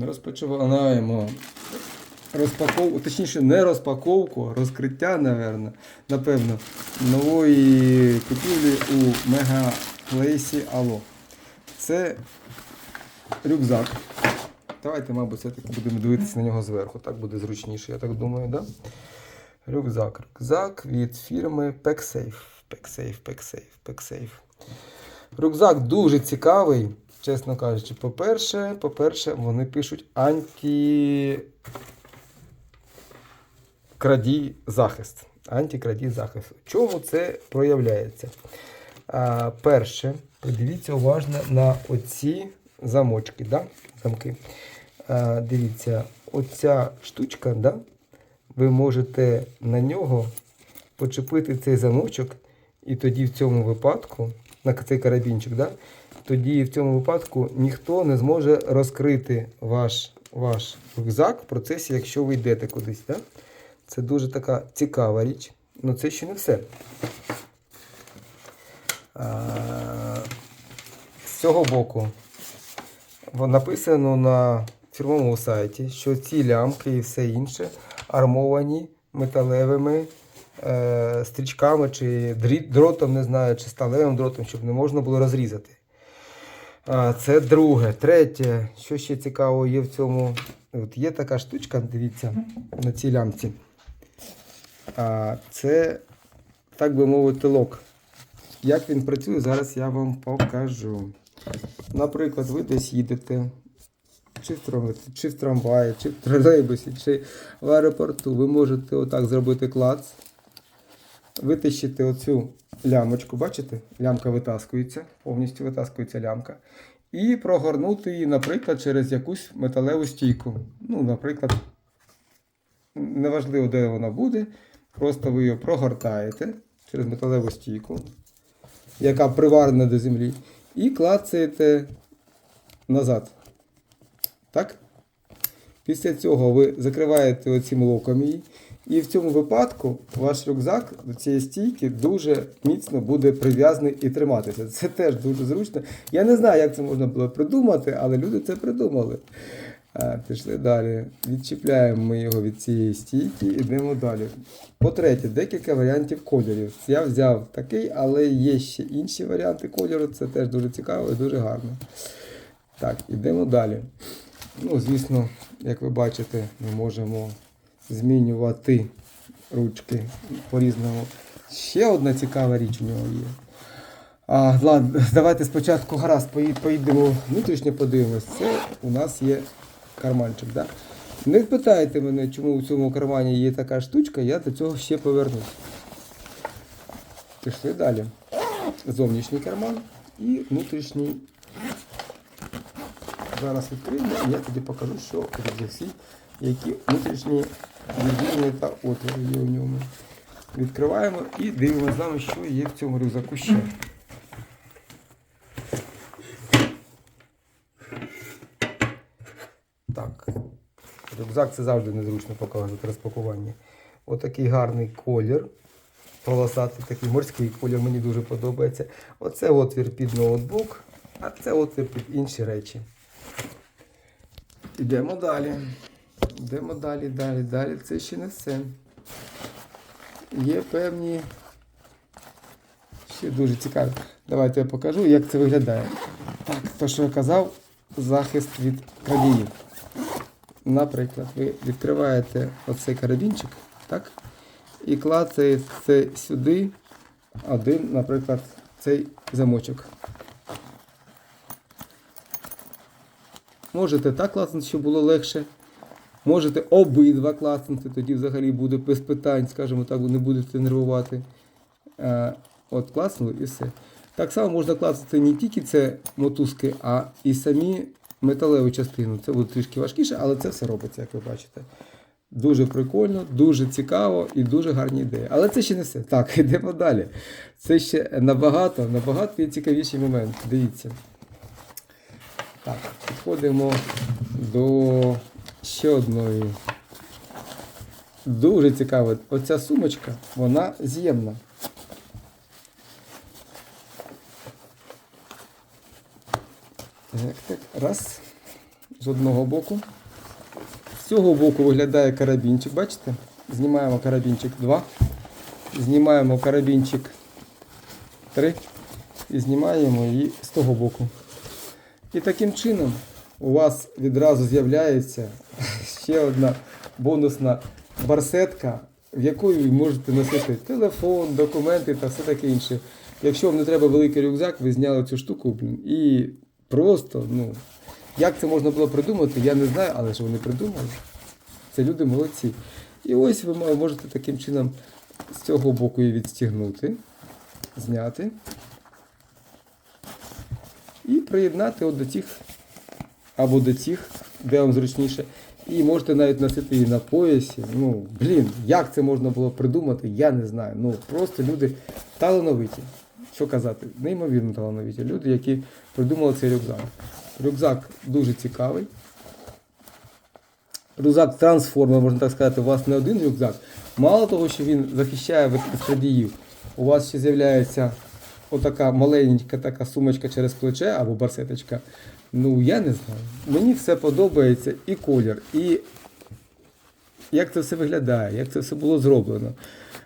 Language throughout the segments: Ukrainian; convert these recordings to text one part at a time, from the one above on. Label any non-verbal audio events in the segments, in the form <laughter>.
Розпочинаємо розпаковку, точніше, не розпаковку, розкриття, напевно, напевно, нової купівлі у Мегаплейсі Ало. Це рюкзак. Давайте, мабуть, все-таки будемо дивитися на нього зверху. Так буде зручніше, я так думаю, да? Рюкзак. Рюкзак від фірми PackSafe. PackSafe, PackSafe, PackSafe. Рюкзак дуже цікавий, чесно кажучи. По-перше, по-перше, вони пишуть анті крадій захист. Антикрадій захист. Чому це проявляється? А, перше, подивіться уважно на оці замочки, да? замки. А, дивіться, оця штучка, да? ви можете на нього почепити цей замочок, і тоді в цьому випадку, на цей карабінчик, да? Тоді в цьому випадку ніхто не зможе розкрити ваш, ваш рюкзак в процесі, якщо ви йдете кудись. Да? Це дуже така цікава річ. Ну це ще не все. З цього боку написано на фірмовому сайті, що ці лямки і все інше армовані металевими е, стрічками чи дротом, не знаю, чи сталевим дротом, щоб не можна було розрізати. Це друге. Третє, що ще цікаво є в цьому. От є така штучка, дивіться, на цій лямці. Це, так би мовити, лок. Як він працює, зараз я вам покажу. Наприклад, ви десь їдете, чи в, трам- чи в трамваї, чи в тролейбусі, чи в аеропорту. Ви можете отак зробити клац, витащити оцю лямочку, бачите? Лямка витаскується, повністю витаскується лямка. І прогорнути її, наприклад, через якусь металеву стійку. Ну, наприклад, неважливо, де вона буде. Просто ви її прогортаєте через металеву стійку, яка приварена до землі, і клацаєте назад. Так? Після цього ви закриваєте оцим локом її. І в цьому випадку ваш рюкзак до цієї стійки дуже міцно буде прив'язаний і триматися. Це теж дуже зручно. Я не знаю, як це можна було придумати, але люди це придумали. А, пішли далі. Відчіпляємо ми його від цієї стійки і йдемо далі. По-третє, декілька варіантів кольорів. Я взяв такий, але є ще інші варіанти кольору. Це теж дуже цікаво і дуже гарно. Так, ідемо далі. Ну, звісно, як ви бачите, ми можемо змінювати ручки по-різному. Ще одна цікава річ у нього є. А, ладно, давайте спочатку гаразд поїдемо внутрішньо подивимось. Це у нас є карманчик. Да? Не питайте мене, чому в цьому кармані є така штучка, я до цього ще повернусь. Пішли далі. Зовнішній карман і внутрішній. Зараз відкриємо, і я тоді покажу, що в рюкзаці, які внутрішні відділення та отвори є у ньому. Відкриваємо і дивимося з вами, що є в цьому рюкзаку ще. Так. Рюкзак це завжди незручно показувати розпакування. Отакий гарний колір. Полосатий такий морський колір мені дуже подобається. Оце отвір під ноутбук, а це отвір під інші речі. Йдемо далі. Йдемо далі, далі, далі. Це ще не все. Є певні. Ще дуже цікаві. Давайте я покажу, як це виглядає. Так, то, що я казав, захист від крадіїв. Наприклад, ви відкриваєте оцей карабінчик, так? І клацаєте сюди один, наприклад, цей замочок. Можете так клацнути, щоб було легше. Можете обидва клацнути, тоді взагалі буде без питань, скажімо так, не будете нервувати. Е, От клацнули і все. Так само можна клацати не тільки це мотузки, а і самі металеву частину. Це буде трішки важкіше, але це все робиться, як ви бачите. Дуже прикольно, дуже цікаво і дуже гарні ідеї. Але це ще не все. Так, <laughs> йдемо далі. Це ще набагато, набагато є цікавіший момент. Дивіться. Так, підходимо до ще одної. Дуже цікаво. Оця сумочка, вона з'ємна. Так, так, раз. з одного боку. З цього боку виглядає карабінчик, бачите? Знімаємо карабінчик 2, знімаємо карабінчик 3 і знімаємо її з того боку. І таким чином у вас відразу з'являється ще одна бонусна барсетка, в якої можете носити телефон, документи та все таке інше. Якщо вам не треба великий рюкзак, ви зняли цю штуку і просто, ну, як це можна було придумати, я не знаю, але ж вони придумали. Це люди молодці. І ось ви можете таким чином з цього боку її відстігнути, зняти і приєднати от до цих або до цих, де вам зручніше. І можете навіть носити її на поясі. Ну, блін, як це можна було придумати, я не знаю. Ну, просто люди талановиті. Що казати, неймовірно талановиті. Люди, які придумали цей рюкзак. Рюкзак дуже цікавий. Рюкзак трансформер, можна так сказати, у вас не один рюкзак. Мало того, що він захищає від крадіїв, у вас ще з'являється отака маленька така сумочка через плече або барсеточка. Ну, я не знаю. Мені все подобається і колір, і як це все виглядає, як це все було зроблено.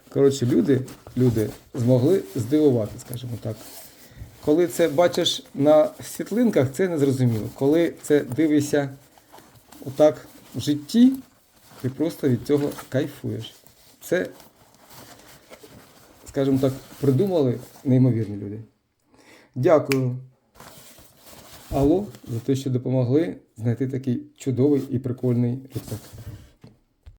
Коротше, люди, люди змогли здивувати, скажімо так. Коли це бачиш на світлинках, це не зрозуміло. Коли це дивишся отак в житті, ти просто від цього кайфуєш. Це, скажімо так, придумали неймовірні люди. Дякую. Алло, за те, що допомогли знайти такий чудовий і прикольний рюкзак.